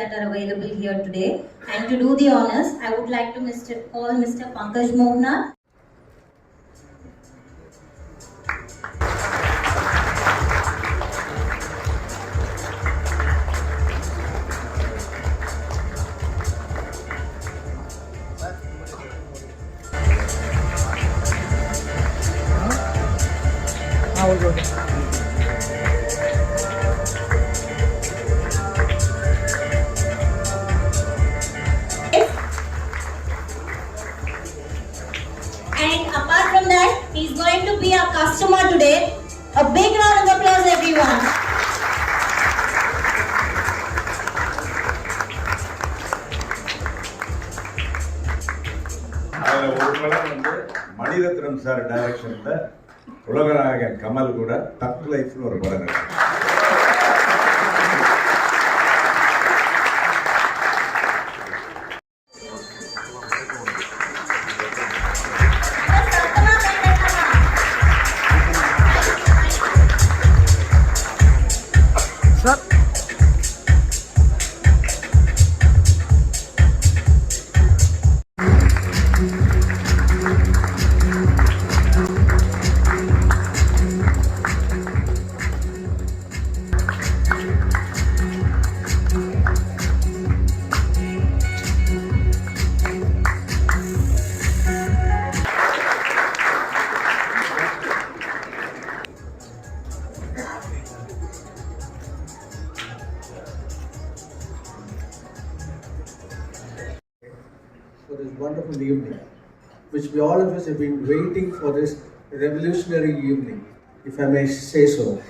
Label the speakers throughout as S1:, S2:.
S1: that are available here today. And to do the honors, I would like to Mr. call Mr. Pankaj Mohna.
S2: தக் லைஃப்னு ஒரு படம்
S3: which we all of us have been waiting for this revolutionary evening, if I may say so.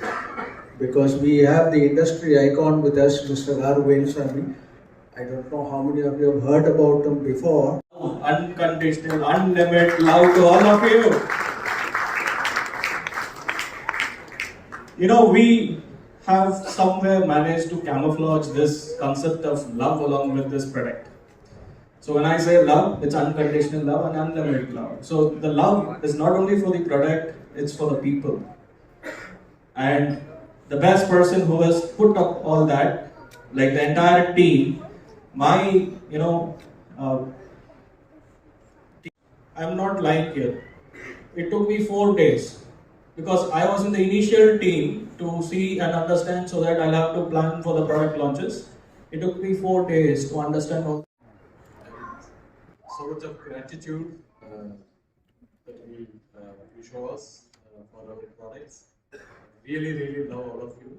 S3: Because we have the industry icon with us, Mr. Garu Velusamy. I don't know how many of you have heard about him before.
S4: unconditional, unlimited love to all of you. You know, we have somewhere managed to camouflage this concept of love along with this product. So when I say love, it's unconditional love and unlimited love. So the love is not only for the product, it's for the people. And the best person who has put up all that, like the entire team, my, you know, uh, I'm not lying here. It took me four days because I was in the initial team to see and understand so that I'll have to plan for the product launches. It took me four days to understand all
S5: so much of gratitude uh, that you, uh, you show us uh, for our products. Really, really love all of you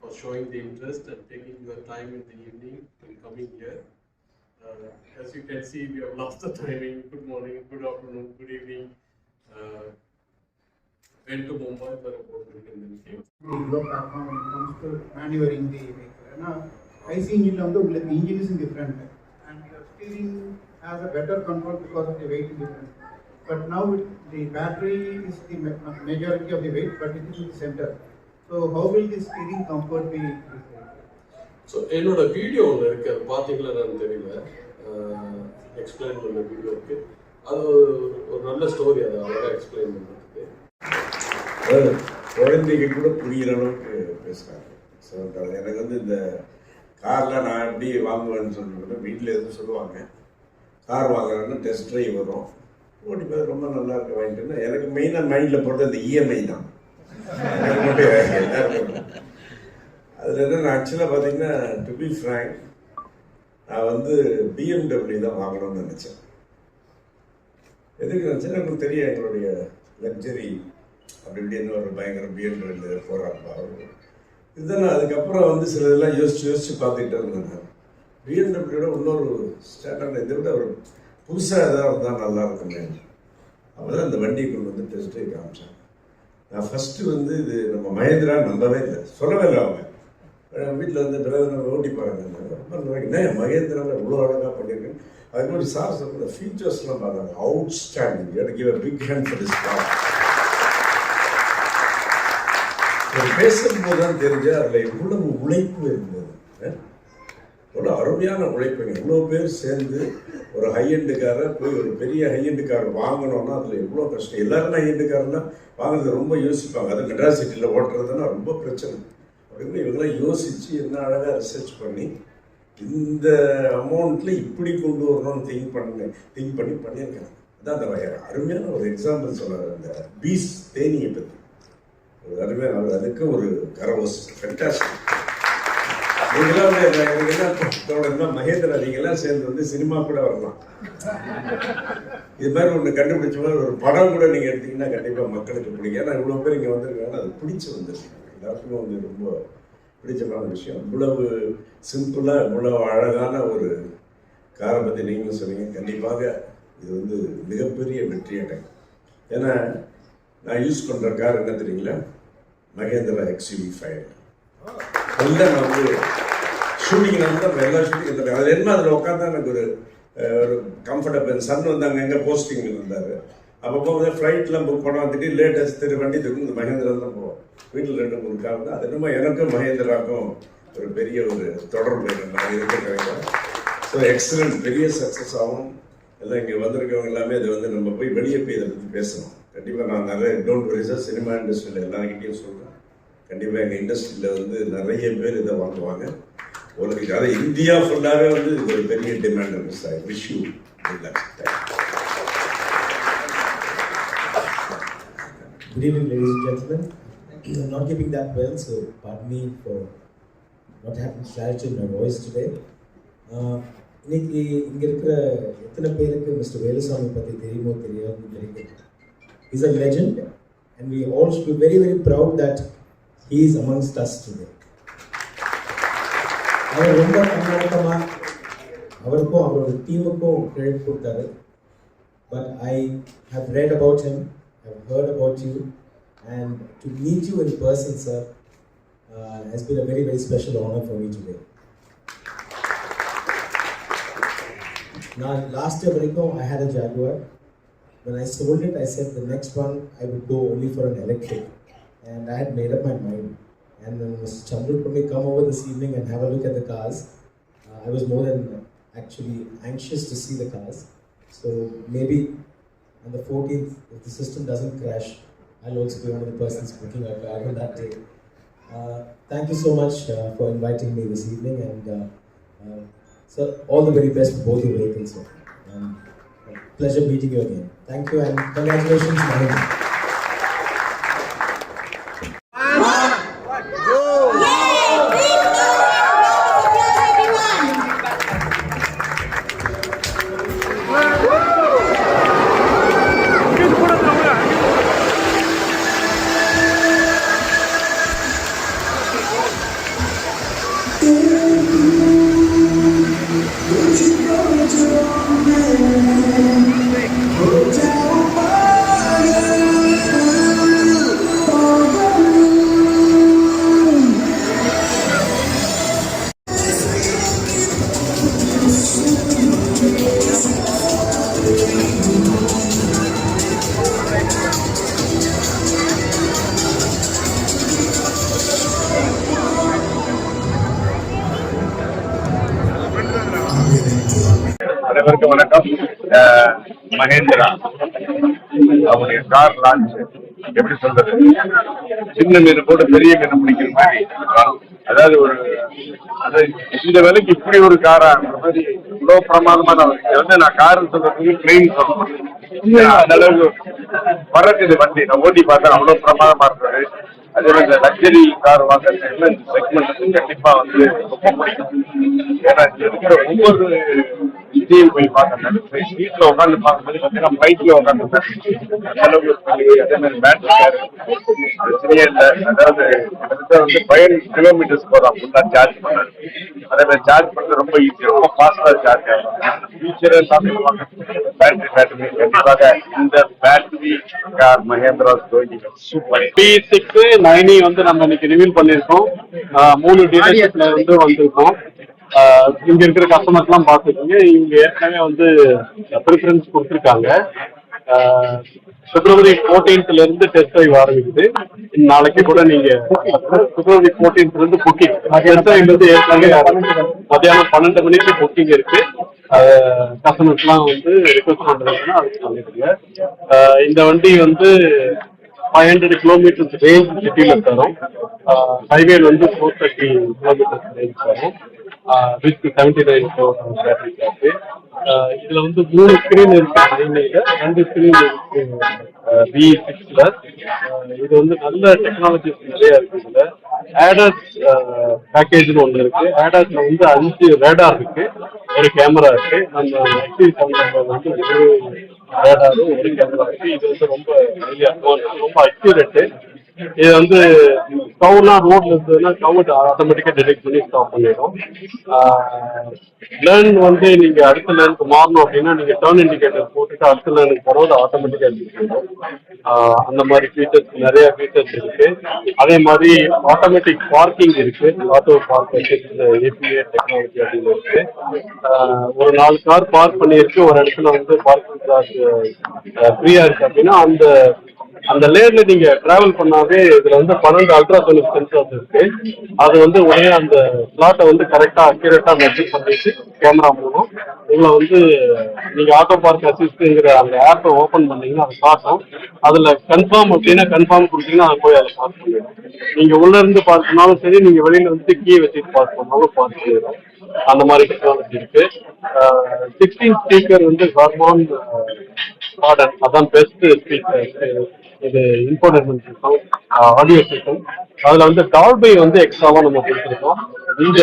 S5: for showing the interest and taking your time in the evening and coming here. Uh, as you can see, we have lost the timing. Good morning, good afternoon, good evening. Uh, went to Mumbai for a board meeting and then came.
S6: Low platform when it comes to maneuvering the vehicle ஏன்னா IC இன்ஜினில் வந்து உங்களுக்கு engine is different and steering has a better control because of the weight different but now the battery is the majority of the weight but it is in the centre so how will the steering comfort be
S5: so என்னோட video ஒன்று இருக்கு. அது பார்த்தீங்களா என்னன்னு தெரியல explain பண்ண video இருக்கு. அது ஒரு- ஒரு நல்ல ஸ்டோரி அதை அழகாக எக்ஸ்பிளைன் பண்ணுறதுக்கு
S2: குழந்தைங்க கூட புரிகிற அளவுக்கு பேசுகிறாங்க ஸோ எனக்கு வந்து இந்த கார்லாம் நான் எப்படி வாங்குவேன்னு சொல்லிட்டு வீட்டில் எதுவும் சொல்லுவாங்க. கார் வாங்குறேன்னு டெஸ்ட் ட்ரைவ் வரும். ஓட்டி பார்த்து ரொம்ப நல்லா இருக்கு வாங்கிட்டு எனக்கு மெயினாக மைண்டில் போடுறது அந்த இஎம்ஐ தான். அதில் என்ன ஆக்சுவலாக பார்த்தீங்கன்னா டு பி ஃப்ரேங்க் நான் வந்து பிஎம்டபிள்யூ தான் வாங்கணும்னு நினச்சேன். எதுக்கு நினச்சேன் எனக்கு தெரியும் எங்களுடைய லக்ஸரி அப்படி இப்படின்னு ஒரு பயங்கர பிஎம்டபிள்யூ போகிறாப்பா இதுதான் நான் அதுக்கப்புறம் வந்து சில இதெல்லாம் யோசிச்சு யோசிச்சு பார்த்துக்கிட்டே இருந்தேன் நான். பிஎம்டபிள்யூட இன்னொரு ஸ்டாண்டர்ட் இதை விட ஒரு புதுசாக ஏதாவது இருந்தால் நல்லா இருக்குமே. அப்போ தான் இந்த வண்டியை கொண்டு வந்து டெஸ்ட் ட்ரைவ் நான் ஃபஸ்ட்டு வந்து இது நம்ம மகேந்திரா நம்பவே இல்லை. சொல்லவே இல்லை அவங்க. வீட்டில் வந்து டிரைவர் ஓட்டி பாருங்க. ரொம்ப என்ன மகேந்திராவில் இவ்வளோ அழகாக பண்ணியிருக்கேன் அது மாதிரி சார் சொல்கிற ஃபீச்சர்ஸ்லாம் பார்த்தாங்க. அவுட் ஸ்டாண்டிங் எனக்கு give big hand for this car பேசும்போது தான் தெரிஞ்சு அதில் இவ்வளவு உழைப்பு இருந்தது. இவ்வளோ அருமையான உழைப்புங்க. இவ்வளோ பேர் சேர்ந்து ஒரு ஹை போய் ஒரு பெரிய ஹை வாங்கணும்னா அதில் எவ்வளோ கஷ்டம். எல்லாருமே ஹை வாங்குறது ரொம்ப யோசிப்பாங்க. அது மெட்ராஸ் சிட்டியில் ஓட்டுறதுன்னா ரொம்ப பிரச்சனை. அப்படின்னு இவங்களாம் யோசித்து என்ன அழகாக ரிசர்ச் பண்ணி இந்த அமௌண்ட்டில் இப்படி கொண்டு வரணும்னு திங்க் பண்ண திங்க் பண்ணி பண்ணியிருக்காங்க. அதான் அந்த அருமையான ஒரு எக்ஸாம்பிள் சொல்கிறார் அந்த பீஸ் தேனியை பற்றி ஒரு அருமையான அதுக்கு ஒரு கரவோஸ் ஃபென்டாஸ்டிக் நீங்களாம் வந்து நீங்களாம் மகேந்திரா நீங்களாம் சேர்ந்து வந்து சினிமா கூட வரலாம். இது மாதிரி ஒன்று கண்டுபிடிச்ச மாதிரி ஒரு படம் கூட நீங்கள் எடுத்தீங்கன்னா கண்டிப்பாக மக்களுக்கு பிடிக்கும். ஏன்னா இவ்வளோ பேர் இங்கே வந்திருக்காங்க அது பிடிச்சி வந்துருக்காங்க எல்லாருக்குமே வந்து ரொம்ப பிடிச்சமான விஷயம். இவ்வளவு சிம்பிளாக இவ்வளவு அழகான ஒரு காரை பற்றி நீங்களும் சொன்னீங்க. கண்டிப்பாக இது வந்து மிகப்பெரிய வெற்றி அடையும். ஏன்னா நான் யூஸ் பண்ணுற கார் என்ன தெரியுங்களா? மகேந்திரா எக்ஸ்யூவி ஃபைவ் அதுதான் நான் வந்து ஷூட்டிங் வந்து நம்ம எல்லா ஷூட்டிங் அதில் என்ன அதில் உட்காந்து எனக்கு ஒரு ஒரு கம்ஃபர்டபுள் சன் வந்து அங்கே எங்கே போஸ்டிங் இருந்தார். அப்பப்போ வந்து ஃப்ளைட்லாம் புக் பண்ண வந்துட்டு லேட்டஸ்ட் திரு வண்டி திரும்ப இந்த மகேந்திரா தான் போவோம். வீட்டில் ரெண்டு மூணு கார் தான் அது என்னமோ எனக்கும் மகேந்திராக்கும் ஒரு பெரிய ஒரு தொடர்பு இருக்கிறாங்க ஸோ எக்ஸலண்ட் பெரிய சக்ஸஸ் ஆகும். எல்லாம் இங்கே வந்திருக்கவங்க எல்லாமே அது வந்து நம்ம போய் வெளியே போய் இதை பற்றி பேசணும். கண்டிப்பாக நான் நிறைய டோன்ட் வரி சினிமா இண்டஸ்ட்ரியில் எல்லாருக்கிட்டையும் சொல்கிறேன் கண்டிப்பாக எங்கள் இண்டஸ்ட்ரியில் வந்து நிறைய பேர் இதை வாங்குவாங்க. உலக அதாவது இந்தியா ஃபுல்லாகவே வந்து இது ஒரு பெரிய டிமாண்ட் இருக்கு sir wish you
S7: Good evening, ladies and gentlemen. I'm not keeping that well, so pardon me for not having clarity in my voice today. Uh, இன்னைக்கு இங்கே இருக்கிற எத்தனை பேருக்கு மிஸ்டர் வேலுசாமி பற்றி தெரியுமோ தெரியாதுன்னு நினைக்கிறேன். Is a legend and we all be very very proud that he is amongst us today அவர் ரொம்ப கண்ணாட்டமா அவருக்கும் அவரோட டீமுக்கும் கிரெடிட் கொடுத்தாரு but I have read about him, I've heard about you, and to meet you in person, sir, uh, has been a very, very special honor for me today. Now, last year, Variko, I had a Jaguar. When I sold it, I said the next one I would go only for an electric, and I had made up my mind. And when Mr. Chandru told me come over this evening and have a look at the cars, uh, I was more than actually anxious to see the cars. So maybe on the 14th, if the system doesn't crash, I'll also be one of the persons booking a car on that day. Uh, thank you so much uh, for inviting me this evening, and uh, uh, sir, all the very best for both your vehicles. Sir. Um, pleasure meeting you again. Thank you, and congratulations. Mahindra.
S8: அவருடைய car launch எப்படி சொல்றது? சின்ன மீன் போட்டு பெரிய மீன் பிடிக்கிற மாதிரி. அதாவது ஒரு அதாவது இந்த விலைக்கு இப்படி ஒரு காரா மாதிரி இவ்வளவு பிரமாதமான தான் இது வந்து நான் காருன்னு சொல்றதுக்கு ட்ரெயின் சொல்றேன் அந்த அளவுக்கு பறக்குது வண்டி. நான் ஓட்டி பார்த்தேன் அவ்வளவு பிரமாதமா இருந்தது. அதே மாதிரி இந்த லக்ஸரி கார் வாங்குறது செக்மெண்ட் வந்து கண்டிப்பா வந்து ரொம்ப பிடிக்கும். ஏன்னா இருக்கிற ஒவ்வொரு இதையும் போய் பார்த்தேன் வீட்டில் உட்காந்து பார்க்கும்போது பார்த்தீங்கன்னா பைக்ல உட்காந்துருந்தேன் அந்த அளவுக்கு அதே மாதிரி பேட்டரி கார் பிரச்சனையே இல்லை. அதாவது கிட்டத்தட்ட வந்து ஃபைவ் கிலோமீட்டர்ஸ் போகலாம் ஃபுல்லாக சார்ஜ் பண்ணாரு அதே மாதிரி சார்ஜ் பண்ணுறது ரொம்ப ஈஸி ரொம்ப ஃபாஸ்ட்டாக சார்ஜ் ஆகும். ஃபியூச்சரே சாப்பிடுவாங்க பேட்டரி பேட்டரி. கண்டிப்பாக இந்த battery car Mahindra super
S5: B six nine e வந்து நம்ம இன்னைக்கு ரிவீல் பண்ணியிருக்கோம். மூணு டீலர்ஷிப்ல இருந்து வந்திருக்கோம். இங்க இருக்கிற கஸ்டமர்ஸ் எல்லாம் பார்த்துக்கோங்க. இவங்க ஏற்கனவே வந்து ப்ரிஃபரன்ஸ் கொடுத்துருக்காங்க. பிப்ரவரி ஃபோர்டீன்த்ல இருந்து டெஸ்ட் ட்ரைவ் ஆரம்பிக்குது. நாளைக்கு கூட நீங்க பிப்ரவரி ஃபோர்டீன்த்ல இருந்து புக்கிங் டெஸ்ட் ட்ரைவ்ல இருந்து ஏற்கனவே மத்தியானம் பன்னெண்டு மணிக்கு புக்கிங் இருக்கு. கஸ்டமர்ஸ் எல்லாம் வந்து ரிக்வஸ்ட் பண்றதுன்னா அதுக்கு சொல்லிடுங்க இந்த வண்டி வந்து ஃபைவ் ஹண்ட்ரட் கிலோமீட்டர்ஸ் ரேஞ்ச் சிட்டியில் தரும். ஹைவேல வந்து ஃபோர் தேர்ட்டி கிலோமீட்டர்ஸ் ரேஞ்ச் தரும். With seventy nine battery pack இதுல வந்து மூணு ஸ்கிரீன் இருக்கு ரெண்டு ஸ்கிரீன் இருக்கு. வி சிக்ஸ்ல இது வந்து நல்ல டெக்னாலஜிஸ் நிறைய இருக்கு இதுல. ஆடாஸ் பேக்கேஜ்னு ஒன்று இருக்கு. ஆடாஸ்ல வந்து அஞ்சு ரேடார் இருக்கு. ஒரு கேமரா இருக்கு. நம்ம எக்ஸி செவன் வந்து ஒரு ரேடாரும் ஒரு கேமரா இருக்கு. இது வந்து ரொம்ப ரொம்ப அக்யூரேட்டு இது வந்து கவுனா ரோட்ல இருந்ததுன்னா கவுண்ட் ஆட்டோமேட்டிக்கா டிடெக்ட் பண்ணி ஸ்டாப் பண்ணிடும். லேர்ன் வந்து நீங்க அடுத்த லேர்னுக்கு மாறணும் அப்படின்னா நீங்க டர்ன் இண்டிகேட்டர் போட்டுட்டு அடுத்த லேர்னுக்கு போறது ஆட்டோமேட்டிக்கா அந்த மாதிரி ஃபீச்சர்ஸ் நிறைய ஃபீச்சர்ஸ் இருக்கு. அதே மாதிரி ஆட்டோமேட்டிக் பார்க்கிங் இருக்கு. ஆட்டோ பார்க் ஏபிஏ டெக்னாலஜி அப்படின்னு இருக்கு. ஒரு நாலு கார் பார்க் பண்ணியிருக்கு. ஒரு இடத்துல வந்து பார்க்கிங் சார்ஜ் ஃப்ரீயா இருக்கு அப்படின்னா அந்த அந்த லேர்ல நீங்க டிராவல் பண்ணாவே இதுல வந்து பன்னெண்டு அல்ட்ராசோனிக் சென்சார்ஸ் இருக்கு. அது வந்து உடனே அந்த ஸ்லாட்டை வந்து கரெக்டா அக்யூரேட்டா மெஷர் பண்ணிட்டு கேமரா மூலம் உங்களை வந்து நீங்க ஆட்டோ பார்க் அசிஸ்ட்ங்கிற அந்த ஆப்பை ஓபன் பண்ணீங்கன்னா அது காட்டும் அதுல கன்ஃபார்ம் அப்படின்னா கன்ஃபார்ம் கொடுத்தீங்கன்னா அதை போய் அதை பார்க் பண்ணிடும் நீங்க உள்ள இருந்து பார்க்கனாலும் சரி நீங்க வெளியில வந்து கீ வச்சுட்டு பார்க் பண்ணாலும் பார்க் பண்ணிடும் அந்த மாதிரி டெக்னாலஜி இருக்கு. சிக்ஸ்டீன் ஸ்பீக்கர் வந்து ஹார்மோன் கார்டன் அதான் பெஸ்ட் ஸ்பீக்கர் இது இன்ஃபோர்டைன்மெண்ட் சிஸ்டம் ஆடியோ சிஸ்டம் அதுல வந்து டால்பை வந்து எக்ஸ்ட்ராவா நம்ம கொடுத்துருக்கோம். இந்த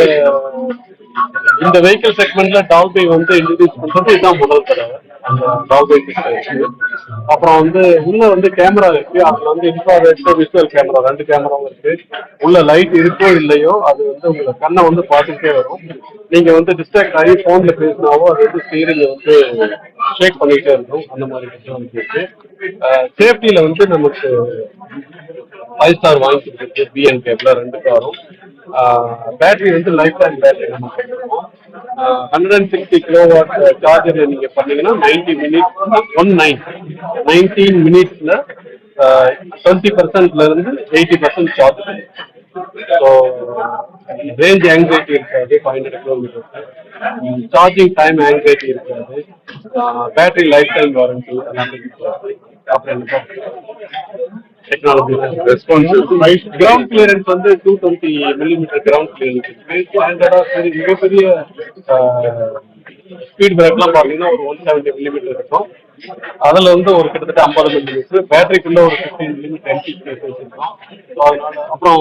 S5: இந்த வெஹிக்கிள் செக்மெண்ட்ல டால்பை வந்து இன்ட்ரடியூஸ் பண்றது இதுதான் முதல் தடவை. அந்த இருக்கு அப்புறம் வந்து உள்ள வந்து கேமரா இருக்கு. அதுல வந்து இன்ஃப்ராரெட் விஷுவல் கேமரா ரெண்டு கேமராவும் இருக்கு. உள்ள லைட் இருக்கோ இல்லையோ அது வந்து உங்க கண்ணை வந்து பார்த்துட்டே வரும். நீங்க வந்து டிஸ்ட்ராக்ட் ஆகி போன்ல பேசினாவோ அது வந்து ஸ்டீரிங் வந்து ஷேக் பண்ணிட்டே இருக்கும். அந்த மாதிரி டெக்னாலஜி இருக்கு. சேஃப்டியில வந்து நமக்கு ஃபைவ் ஸ்டார் வாங்கி கொடுத்துருக்கு. பிஎன் கேப்ல ரெண்டு காரும் பேட்டரி வந்து life time battery hundred and sixty kilo watt charger நீங்க பண்ணீங்கன்னா ninety minutes one nine nineteen மினிட்ஸ்ல டுவெண்ட்டி பர்சன்ட்ல இருந்து eighty percent charge so range anxiety இருக்காது five hundred kilometre charging time anxiety இருக்காது. பேட்டரி லைஃப் டைம் வாரண்டி எல்லாமே அப்புறம் technology response ground clearance வந்து two twenty millimetre ground clearance சரி மிகப்பெரிய ஸ்பீட் பிரேக்லாம் பார்த்தீங்கன்னா ஒரு ஒன் செவன்டி மில்லிமீட்டர் இருக்கும். அதுல வந்து ஒரு கிட்டத்தட்ட ஐம்பது மில்லிமீட்டர் பேட்டரிக்குள்ள ஒரு ஃபிஃப்டீன் மில்லிமீட்டர் எம்டி ஸ்பேஸ் வச்சிருக்கோம். அப்புறம்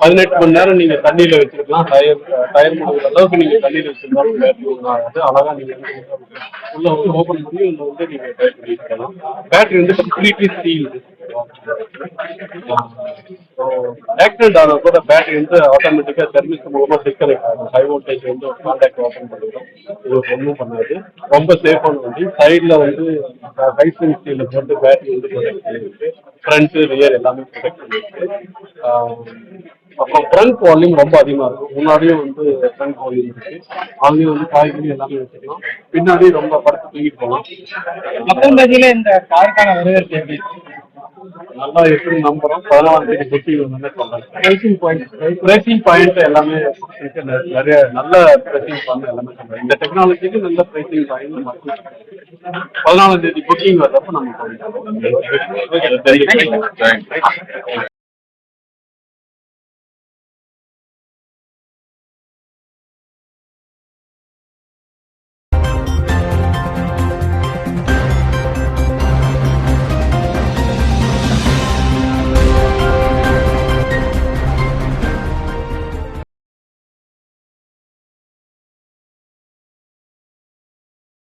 S5: பதினெட்டு மணி நேரம் நீங்க தண்ணியில வச்சிருக்கலாம். டயர் டயர் முடிவு அளவுக்கு நீங்க தண்ணியில வச்சிருந்தாலும் பேட்டரி ஒன்றும் அழகா நீங்க வந்து உள்ள வந்து ஓபன் பண்ணி உள்ள வந்து நீங்க பேட்டரி வச்சுக்கலாம் பேட்டரி வந்து கம்ப்ளீட்லி ஸ்டீல் ஆக்சிடென்ட் ஆன கூட பேட்டரி வந்து ஆட்டோமேட்டிக்கா சர்வீஸ் மூலமா டிஸ்கனெக்ட் ஆகும். ஹை வோல்டேஜ் வந்து கான்டாக்ட் ஓப்பன் பண்ணிடும். உங்களுக்கு ஒன்றும் பண்ணாது. ரொம்ப சேஃபான வண்டி. சைடில் வந்து ஹை ஸ்டீல்ல போட்டு பேட்டரி வந்து ப்ரொடெக்ட் பண்ணிருக்கு. ஃப்ரண்ட் ரியர் எல்லாமே ப்ரொடெக்ட் பண்ணிருக்கு. அப்புறம் ஃப்ரண்ட் வால்யூம் ரொம்ப அதிகமாக இருக்கும் முன்னாடியும் வந்து ஃப்ரண்ட் வால்யூம் இருக்கு. அதுலேயும் வந்து காய்கறி எல்லாமே வச்சுக்கலாம். பின்னாடி ரொம்ப படுத்து தூக்கிட்டு போகலாம்.
S9: மக்கள் இந்த காருக்கான வரவேற்பு எப்படி
S5: நல்லா எப்படி நம்புறோம்? பதினாலாம் தேதி புக்கிங் பாயிண்ட் பிரைசிங் பாயிண்ட் எல்லாமே நிறைய நல்ல பிரைசிங் பாயிண்ட் எல்லாமே சொல்றேன் இந்த டெக்னாலஜிக்கு நல்ல பிரைசிங் பாயிண்ட் மக்கள் பதினாலாம் தேதி புக்கிங் வர்றப்ப நம்ம